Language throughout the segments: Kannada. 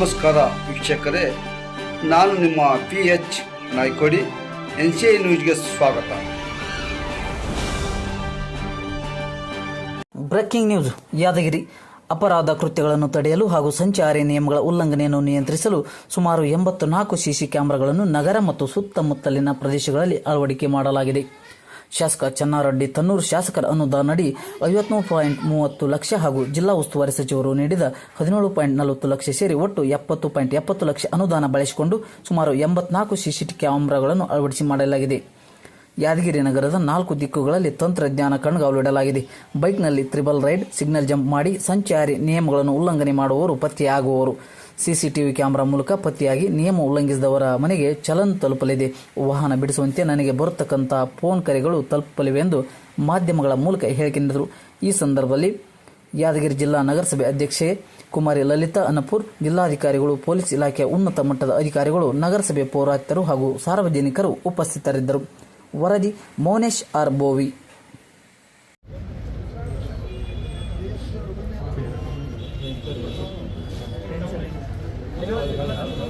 ನಮಸ್ಕಾರ ವೀಕ್ಷಕರೇ, ನಾನು ನಿಮ್ಮ P H Naikodi, N C I ನ್ಯೂಸ್ಗೆ ಸ್ವಾಗತ. Breaking news, Yadgiri. ಅಪರಾಧ ಕೃತ್ಯಗಳನ್ನು ತಡೆಯಲು ಹಾಗೂ ಸಂಚಾರಿ ನಿಯಮಗಳ ಉಲ್ಲಂಘನೆಯನ್ನು ನಿಯಂತ್ರಿಸಲು ಸುಮಾರು ಎಂಬತ್ತು ನಾಲ್ಕು ಸಿಸಿ ಕ್ಯಾಮೆರಾಗಳನ್ನು ನಗರ ಮತ್ತು ಸುತ್ತಮುತ್ತಲಿನ ಪ್ರದೇಶಗಳಲ್ಲಿ ಅಳವಡಿಕೆ ಮಾಡಲಾಗಿದೆ. ಶಾಸಕ ಚನ್ನಾರೆಡ್ಡಿ ತನ್ನೂರು ಶಾಸಕರ ಅನುದಾನಡಿ ಐವತ್ಮೂರು ಪಾಯಿಂಟ್ ಮೂವತ್ತು ಲಕ್ಷ ಹಾಗೂ ಜಿಲ್ಲಾ ಉಸ್ತುವಾರಿ ಸಚಿವರು ನೀಡಿದ ಹದಿನೇಳು ಪಾಯಿಂಟ್ ನಲವತ್ತು ಲಕ್ಷ ಸೇರಿ ಒಟ್ಟು ಎಪ್ಪತ್ತು ಪಾಯಿಂಟ್ ಎಪ್ಪತ್ತು ಲಕ್ಷ ಅನುದಾನ ಬಳಸಿಕೊಂಡು ಸುಮಾರು ಎಂಬತ್ನಾಲ್ಕು ಸಿಸಿಟಿ ಕ್ಯಾಮೆರಾಗಳನ್ನು ಅಳವಡಿಸಿ ಮಾಡಲಾಗಿದೆ. ಯಾದಗಿರಿ ನಗರದ ನಾಲ್ಕು ದಿಕ್ಕುಗಳಲ್ಲಿ ತಂತ್ರಜ್ಞಾನ ಕಣ್ಗಾವಲಿಡಲಾಗಿದೆ ಬೈಕ್ನಲ್ಲಿ ತ್ರಿಬಲ್ ರೈಡ್, ಸಿಗ್ನಲ್ ಜಂಪ್ ಮಾಡಿ ಸಂಚಾರಿ ನಿಯಮಗಳನ್ನು ಉಲ್ಲಂಘನೆ ಮಾಡುವವರು ಪತ್ತೆಯಾಗುವವರು. ಸಿಸಿಟಿವಿ ಕ್ಯಾಮೆರಾ ಮೂಲಕ ಪತ್ತೆಯಾಗಿ ನಿಯಮ ಉಲ್ಲಂಘಿಸಿದವರ ಮನೆಗೆ ಚಲನ್ ತಲುಪಲಿದೆ. ವಾಹನ ಬಿಡಿಸುವಂತೆ ನನಗೆ ಬರತಕ್ಕಂಥ ಫೋನ್ ಕರೆಗಳು ತಲುಪಲಿವೆ ಎಂದು ಮಾಧ್ಯಮಗಳ ಮೂಲಕ ಹೇಳಿಕೆ ನೀಡಿದರು ಈ ಸಂದರ್ಭದಲ್ಲಿ ಯಾದಗಿರಿ ಜಿಲ್ಲಾ ನಗರಸಭೆ ಅಧ್ಯಕ್ಷೆ ಕುಮಾರಿ ಲಲಿತಾ ಅನ್ನಪುರ್, ಜಿಲ್ಲಾಧಿಕಾರಿಗಳು, ಪೊಲೀಸ್ ಇಲಾಖೆಯ ಉನ್ನತ ಮಟ್ಟದ ಅಧಿಕಾರಿಗಳು, ನಗರಸಭೆ ಪೌರಾತ್ಯರು ಹಾಗೂ ಸಾರ್ವಜನಿಕರು ಉಪಸ್ಥಿತರಿದ್ದರು. ವರದಿ ಮೌನೇಶ್ ಆರ್ ಬೋವಿ.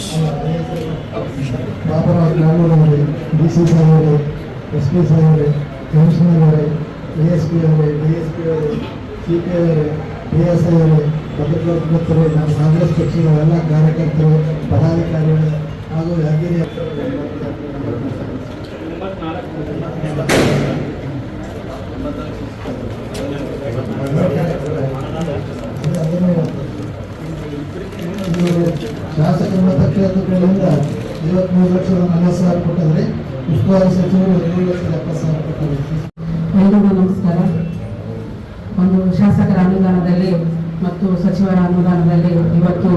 ಪಿ ಸಾಹೇಬರೇ ಕಮಿಷನರ್ ಅವರೇ ಎ ಎಸ್ ಪಿ ಅವರೇ ಡಿ ಎಸ್ ಪಿ ಅವರೇ ಸಿ ಪಿ ಅವರೇ ಪಿ ಎಸ್ ಐ ಅವರೇ ಪತ್ರಕರ್ತರು ನಮ್ಮ ಕಾಂಗ್ರೆಸ್ ಪಕ್ಷದ ಎಲ್ಲ ಕಾರ್ಯಕರ್ತರು, ಪದಾಧಿಕಾರಿಗಳು ಹಾಗೂ ಯಾದಗಿರಿ ಮತಕ್ಕೆ ಕ್ಷೇತ್ರಗಳಿಂದ ಐವತ್ಮೂರು ಲಕ್ಷದ ನಲವತ್ತು ಸಾವಿರ ಕೊಟ್ಟಿದ್ರೆ ಉಸ್ತುವಾರಿ ಸಚಿವರು ಹದಿನೇಳು ಲಕ್ಷದ ಎಪ್ಪತ್ತು ಸಾವಿರ ಕೊಟ್ಟಿದ್ದಾರೆ. ಎಲ್ರಿಗೂ ನಮಸ್ಕಾರ. ಒಂದು ಶಾಸಕರ ಅನುದಾನದಲ್ಲಿ ಮತ್ತು ಸಚಿವರ ಅನುದಾನದಲ್ಲಿ ಇವತ್ತು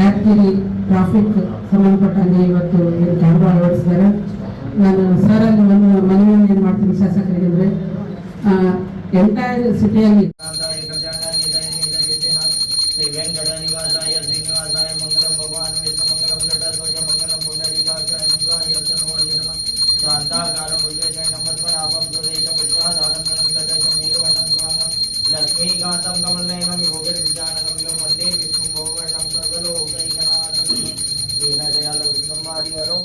ಯಾದಗಿರಿ ಟ್ರಾಫಿಕ್ ಸಂಬಂಧಪಟ್ಟಂತೆ ಇವತ್ತು ಏನು ಕ್ಯಾಮ್ರಾ ಅಳವಡಿಸಿದ್ದಾರೆ ನಾನು ಸರ್ ಅಲ್ಲಿ ಒಂದು ಮನವಿಯನ್ನು ಏನು ಮಾಡ್ತೀನಿ ಶಾಸಕರಿಗೆ ಅಂದರೆ ಎಂಟೈರ್ ಸಿಟಿಯಲ್ಲಿ ಲಕ್ಷ್ಮೀಕಾಂತಂ ಕಮಲನಯನಂ ಯೋಗಸಿದ್ಧಾನಂ ವಿಲಂ ವಂದೇ ವಿಷ್ಣು ಭೋಗರ್ಣಂ ಸರ್ವಲೋಕೈಕನಾಥಂ ದೀನದಯಾಳ ವಿಷ್ಣುಮಾರಿಯರು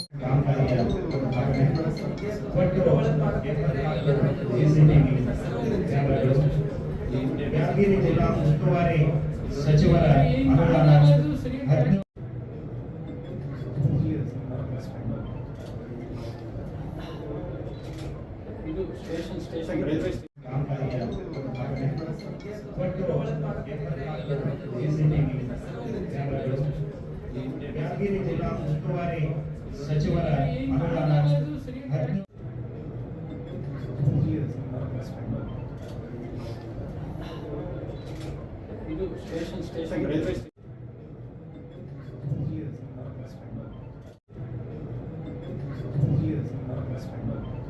ಯಾದಗಿರಿ ಜಿಲ್ಲಾ ಉಸ್ತುವಾರಿ ಸಚಿವರ ಅನುದಾನ ಹದಿನೇಳು ಯಾದಗಿರಿ ಜಿಲ್ಲಾ ಉಸ್ತುವಾರಿ ಸಚಿವರ ಅನುದಾನ ಇದು station station railway Thank you.